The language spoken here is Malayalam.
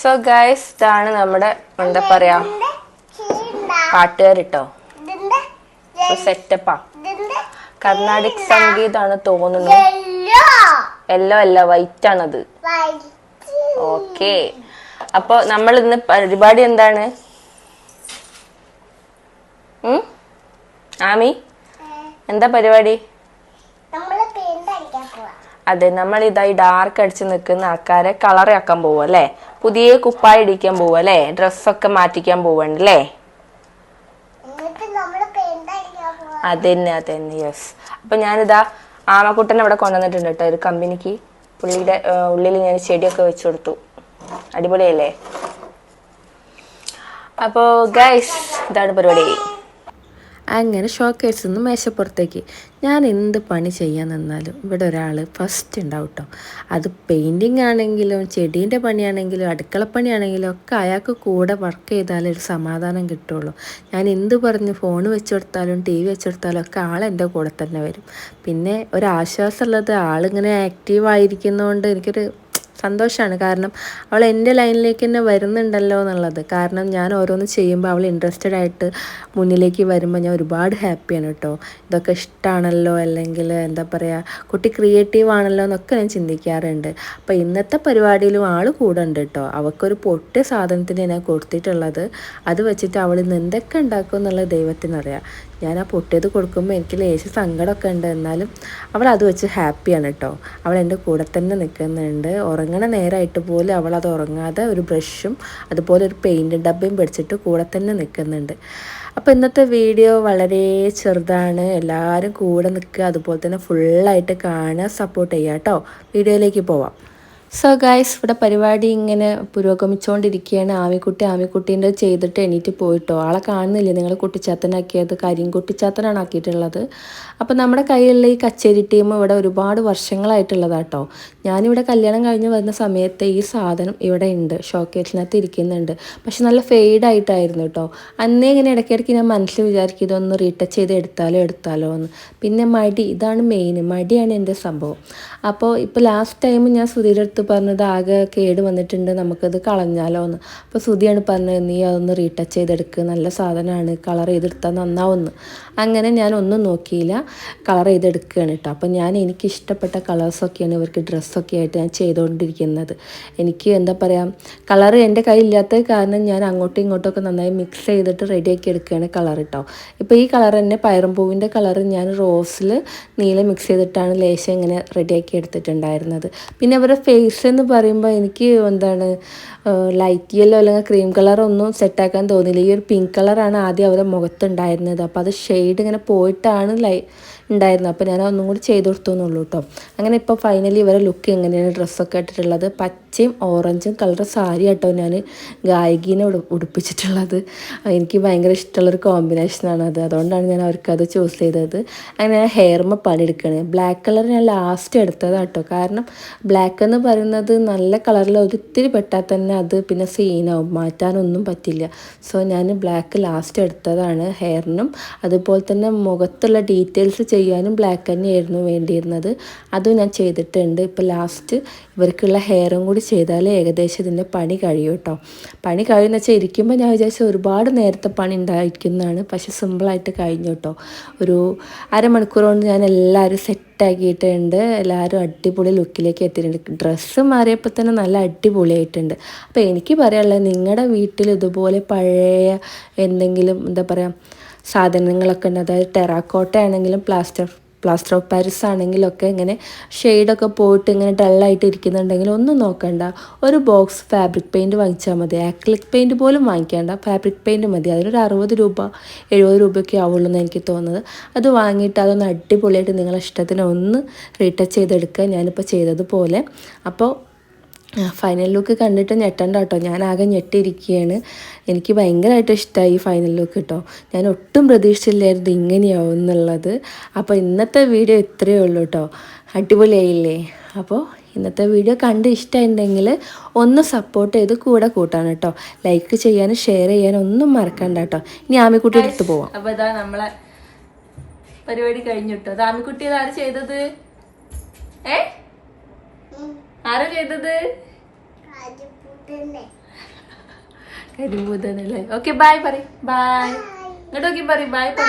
സോ ഗൈസ് ഇതാണ് നമ്മുടെ എന്താ പറയാ? പാട്ടുകാരിട്ടോ. സെറ്റപ്പാ കർണാടിക് സംഗീതാണ് തോന്നുന്നു യെല്ലോ അല്ല വൈറ്റ് ആണത്. ഓക്കെ അപ്പൊ നമ്മൾ ഇന്ന് പരിപാടി എന്താണ്? ആമി എന്താ പരിപാടി നമ്മൾ പെയിന്റ് അടിക്കാൻ പോവാ അതെ നമ്മൾ ഇതായി ഡാർക്ക് അടിച്ച് നിൽക്കുന്ന ആൾക്കാരെ കളർ ആക്കാൻ പോവും അല്ലേ? പുതിയ കുപ്പായ ഇടിക്കാൻ പോവും അല്ലേ? ഡ്രസ്സൊക്കെ മാറ്റിക്കാൻ പോവണ്ടല്ലേ അതന്നെ അതന്നെ യെസ് അപ്പൊ ഞാനിതാ ആമക്കുട്ടനെ ഇവിടെ കൊണ്ടുവന്നിട്ടുണ്ട് കേട്ടോ ഒരു കമ്പനിക്ക്. പുള്ളിയുടെ ഉള്ളിൽ ഞാൻ ചെടിയൊക്കെ വെച്ചു കൊടുത്തു. അടിപൊളിയല്ലേ? അപ്പോ ഗൈസ് ഇതാണ് പരിപാടി. അങ്ങനെ ഷോക്കേഴ്സിൽ നിന്ന് മേശപ്പുറത്തേക്ക്. ഞാൻ എന്ത് പണി ചെയ്യാൻ നിന്നാലും ഇവിടെ ഒരാൾ ഫസ്റ്റ് ഉണ്ടാവും കേട്ടോ അത് പെയിന്റിങ് ആണെങ്കിലും ചെടീന്റെ പണിയാണെങ്കിലും അടുക്കളപ്പണിയാണെങ്കിലും ഒക്കെ അയാൾക്ക് കൂടെ വർക്ക് ചെയ്താലേ ഒരു സമാധാനം കിട്ടുള്ളൂ. ഞാൻ എന്ത് പറഞ്ഞ് ഫോൺ വെച്ച് കൊടുത്താലും ടി വി വെച്ച് കൊടുത്താലും ഒക്കെ ആൾ എന്റെ കൂടെ തന്നെ വരും. പിന്നെ ഒരാശ്വാസമുള്ളത് ആളിങ്ങനെ ആക്റ്റീവ് ആയിരിക്കുന്നതുകൊണ്ട് എനിക്കൊരു സന്തോഷമാണ് കാരണം അവൾ എന്റെ ലൈനിലേക്ക് തന്നെ വരുന്നുണ്ടല്ലോ എന്നുള്ളത്. കാരണം ഞാൻ ഓരോന്ന് ചെയ്യുമ്പോൾ അവൾ ഇൻട്രസ്റ്റഡ് ആയിട്ട് മുന്നിലേക്ക് വരുമ്പോൾ ഞാൻ ഒരുപാട് ഹാപ്പിയാണ് കേട്ടോ. ഇതൊക്കെ ഇഷ്ടമാണല്ലോ അല്ലെങ്കിൽ എന്താ പറയുക കുട്ടി ക്രിയേറ്റീവ് ആണല്ലോ എന്നൊക്കെ ഞാൻ ചിന്തിക്കാറുണ്ട്. അപ്പോൾ ഇന്നത്തെ പരിപാടിയിലും ആൾ കൂടെ ഉണ്ട് കേട്ടോ. അവൾക്കൊരു പൊട്ടിയ സാധനത്തിന് ഞാൻ കൊടുത്തിട്ടുള്ളത്. അത് വെച്ചിട്ട് അവൾ ഇന്ന് എന്തൊക്കെ ഉണ്ടാക്കും എന്നുള്ളത് ദൈവത്തിനറിയാം. ഞാൻ ആ പൊട്ടിയത് കൊടുക്കുമ്പോൾ എനിക്ക് ലേശം സങ്കടമൊക്കെ ഉണ്ട്. എന്നാലും അവൾ അത് വെച്ച് ഹാപ്പിയാണ് കേട്ടോ അവൾ എന്റെ കൂടെ തന്നെ നിൽക്കുന്നുണ്ട്. ഉറങ്ങണ നേരമായിട്ട് പോലും അവൾ അത് ഉറങ്ങാതെ ഒരു ബ്രഷും അതുപോലെ ഒരു പെയിന്റ് ഡബ്ബയും പിടിച്ചിട്ട് കൂടെ തന്നെ നിൽക്കുന്നുണ്ട്. അപ്പോൾ ഇന്നത്തെ വീഡിയോ വളരെ ചെറുതാണ്. എല്ലാവരും കൂടെ നിൽക്കുക അതുപോലെ തന്നെ ഫുള്ളായിട്ട് കാണുക സപ്പോർട്ട് ചെയ്യുക കേട്ടോ വീഡിയോയിലേക്ക് പോവാം. സോ ഗായ്സ് ഇവിടെ പരിപാടി ഇങ്ങനെ പുരോഗമിച്ചുകൊണ്ടിരിക്കുകയാണ് ആമിക്കുട്ടി ആമിക്കുട്ടീന്റെ ചെയ്തിട്ട് എണീറ്റ് പോയിട്ടോ. ആളെ കാണുന്നില്ല? നിങ്ങൾ കുട്ടിച്ചാത്തനാക്കിയത് കരിയും കുട്ടിച്ചാത്തനാണ് ആക്കിയിട്ടുള്ളത് അപ്പോൾ നമ്മുടെ കയ്യിലുള്ള ഈ കച്ചേരി ടീം ഇവിടെ ഒരുപാട് വർഷങ്ങളായിട്ടുള്ളതാട്ടോ. ഞാനിവിടെ കല്യാണം കഴിഞ്ഞ് വരുന്ന സമയത്ത് ഈ സാധനം ഇവിടെ ഉണ്ട്. ഷോക്കേസിനകത്ത് ഇരിക്കുന്നുണ്ട്. പക്ഷെ നല്ല ഫെയ്ഡ് ആയിട്ടായിരുന്നു കേട്ടോ. അന്നേ ഇങ്ങനെ ഇടയ്ക്കിടയ്ക്ക് ഞാൻ മനസ്സിൽ വിചാരിക്കും ഇതൊന്ന് റീടച്ച് ചെയ്ത് എടുത്താലോ എടുത്താലോ എന്ന്. പിന്നെ മടി ഇതാണ് മെയിൻ മടിയാണ് എന്റെ സംഭവം. അപ്പോൾ ഇപ്പോൾ ലാസ്റ്റ് ടൈം ഞാൻ സുധീരുടെ അടുത്ത് പറഞ്ഞത് ആകെ കേട് വന്നിട്ടുണ്ട് നമുക്കത് കളഞ്ഞാലോ എന്ന് അപ്പോൾ സുധിയാണ് പറഞ്ഞത് നീ അതൊന്ന് റീടച്ച് ചെയ്തെടുക്കുക നല്ല സാധനമാണ് കളർ ചെയ്തെടുത്താൽ നന്നാവുമെന്ന് അങ്ങനെ ഞാൻ ഒന്നും നോക്കിയില്ല കളർ ചെയ്തെടുക്കുകയാണ് കേട്ടോ അപ്പോൾ ഞാൻ എനിക്ക് ഇഷ്ടപ്പെട്ട കളേഴ്സൊക്കെയാണ് ഇവർക്ക് ഡ്രസ്സൊക്കെ ആയിട്ട് ഞാൻ ചെയ്തുകൊണ്ടിരിക്കുന്നത് എനിക്ക് എന്താ പറയുക കളർ എന്റെ കയ്യിലില്ലാത്ത കാരണം ഞാൻ അങ്ങോട്ടും ഇങ്ങോട്ടൊക്കെ നന്നായി മിക്സ് ചെയ്തിട്ട് റെഡിയാക്കി എടുക്കുകയാണ് കളർ കേട്ടോ ഇപ്പോൾ ഈ കളർ തന്നെ പയറമ്പൂവിന്റെ കളർ ഞാൻ റോസിൽ നീല മിക്സ് ചെയ്തിട്ടാണ് ലേശം ഇങ്ങനെ റെഡിയാക്കി എടുത്തിട്ടുണ്ടായിരുന്നത്. പിന്നെ അവരുടെ ഫേസ് എന്ന് പറയുമ്പോൾ എനിക്ക് എന്താണ് ലൈറ്റ് യെല്ലോ അല്ലെങ്കിൽ ക്രീം കളർ ഒന്നും സെറ്റാക്കാൻ തോന്നിയില്ല. ഈ ഒരു പിങ്ക് കളറാണ് ആദ്യം അവരുടെ മുഖത്തുണ്ടായിരുന്നത്. അപ്പോൾ അത് ഷെയ്ഡ് ഇങ്ങനെ പോയിട്ടാണ് ലൈ ഉണ്ടായിരുന്നത് അപ്പോൾ ഞാൻ ഒന്നും കൂടി ചെയ്ത് കൊടുത്തു എന്നുള്ളൂ കേട്ടോ അങ്ങനെ ഇപ്പോൾ ഫൈനലി ഇവരെ ലുക്ക് എങ്ങനെയാണ് ഡ്രസ്സൊക്കെ ഇട്ടിട്ടുള്ളത്? പച്ചയും ഓറഞ്ചും കളർ സാരി കേട്ടോ ഞാൻ ഗായകീനെ ഉടു ഉടുപ്പിച്ചിട്ടുള്ളത്. എനിക്ക് ഭയങ്കര ഇഷ്ടമുള്ളൊരു കോമ്പിനേഷനാണ് അത്. അതുകൊണ്ടാണ് ഞാൻ അവർക്ക് അത് ചൂസ് ചെയ്തത്. അങ്ങനെ ഞാൻ ഹെയർമ പണിയെടുക്കുകയാണ്. ബ്ലാക്ക് കളർ ഞാൻ ലാസ്റ്റ് എടുത്തതാണ് കേട്ടോ കാരണം ബ്ലാക്ക് എന്ന് പറയുന്നത് നല്ല കളറിൽ ഒത്തിരി പെട്ടാൽ തന്നെ അത് പിന്നെ സീനാവും മാറ്റാനൊന്നും പറ്റില്ല. സോ ഞാൻ ബ്ലാക്ക് ലാസ്റ്റ് എടുത്തതാണ് ഹെയറിനും അതുപോലെ തന്നെ മുഖത്തുള്ള ഡീറ്റെയിൽസ് ചെയ്യാനും ബ്ലാക്ക് തന്നെയായിരുന്നു വേണ്ടിയിരുന്നത്. അതും ഞാൻ ചെയ്തിട്ടുണ്ട്. ഇപ്പോൾ ലാസ്റ്റ് ഇവർക്കുള്ള ഹെയറും കൂടി ചെയ്താൽ ഏകദേശം ഇതിന്റെ പണി കഴിയും കേട്ടോ പണി കഴിയുന്ന വെച്ചാൽ ഇരിക്കുമ്പോൾ ഞാൻ വിചാരിച്ച ഒരുപാട് നേരത്തെ പണി ഉണ്ടായിരിക്കുന്നതാണ് പക്ഷെ സിമ്പിളായിട്ട് കഴിഞ്ഞു കേട്ടോ ഒരു അരമണിക്കൂർ കൊണ്ട് ഞാൻ എല്ലാവരും സെറ്റാക്കിയിട്ടുണ്ട് എല്ലാവരും അടിപൊളി ലുക്കിലേക്ക് എത്തിയിട്ടുണ്ട്. ഡ്രസ്സ് മാറിയപ്പോൾ തന്നെ നല്ല അടിപൊളിയായിട്ടുണ്ട്. അപ്പോൾ എനിക്ക് പറയാനുള്ളത് നിങ്ങളുടെ വീട്ടിൽ ഇതുപോലെ പഴയ എന്തെങ്കിലും എന്താ പറയുക സാധനങ്ങളൊക്കെ ഉണ്ട്. അതായത് ടെറാക്കോട്ട ആണെങ്കിലും പ്ലാസ്റ്റർ പ്ലാസ്റ്റർ ഓഫ് പാരിസ് ആണെങ്കിലൊക്കെ ഇങ്ങനെ ഷെയ്ഡൊക്കെ പോയിട്ട് ഇങ്ങനെ ഡള്ളായിട്ട് ഇരിക്കുന്നുണ്ടെങ്കിൽ ഒന്നും നോക്കണ്ട. ഒരു ബോക്സ് ഫാബ്രിക് പെയിന്റ് വാങ്ങിച്ചാൽ മതി. ആക്രിലിക് പെയിന്റ് പോലും വാങ്ങിക്കേണ്ട. ഫാബ്രിക് പെയിന്റ് മതി. അതിനൊരു അറുപത് രൂപ എഴുപത് രൂപയൊക്കെ ആവുള്ളൂ എന്ന് എനിക്ക് തോന്നുന്നത്. അത് വാങ്ങിയിട്ട് അതൊന്ന് അടിപൊളിയായിട്ട് നിങ്ങളെ ഇഷ്ടത്തിന് ഒന്ന് റീടച്ച് ചെയ്തെടുക്കുക. ഞാനിപ്പോൾ ചെയ്തതുപോലെ. അപ്പോൾ ഫൈനൽ ലുക്ക് കണ്ടിട്ട് ഞെട്ടണ്ട കേട്ടോ ഞാൻ ആകെ ഞെട്ടിയിരിക്കുകയാണ് എനിക്ക് ഭയങ്കരമായിട്ട് ഇഷ്ടമായി ഈ ഫൈനൽ ലുക്ക് കേട്ടോ ഞാൻ ഒട്ടും പ്രതീക്ഷിച്ചില്ലായിരുന്നു ഇങ്ങനെയാവും എന്നുള്ളത്. അപ്പോൾ ഇന്നത്തെ വീഡിയോ ഇത്രയേ ഉള്ളൂ കേട്ടോ അടിപൊളിയായില്ലേ? അപ്പോൾ ഇന്നത്തെ വീഡിയോ കണ്ട് ഇഷ്ടമുണ്ടെങ്കിൽ ഒന്ന് സപ്പോർട്ട് ചെയ്ത് കൂടെ കൂട്ടാണ് കേട്ടോ ലൈക്ക് ചെയ്യാനും ഷെയർ ചെയ്യാനും ഒന്നും മറക്കണ്ട കേട്ടോ ഇനി ആമിക്കുട്ടി എടുത്ത് പോവാം. അപ്പോൾ ഇതാ നമ്മളെ പരിപാടി കഴിഞ്ഞു കേട്ടോ അത് ആമിക്കുട്ടി ഇതാര് ചെയ്തത്? ഏ? ആരാ ചെയ്തത്? കരിമ്പൂതനല്ലേ? ഓക്കെ ബൈ പറ ബൈ ഇങ്ങോട്ട് നോക്കി പറ ബൈ പറ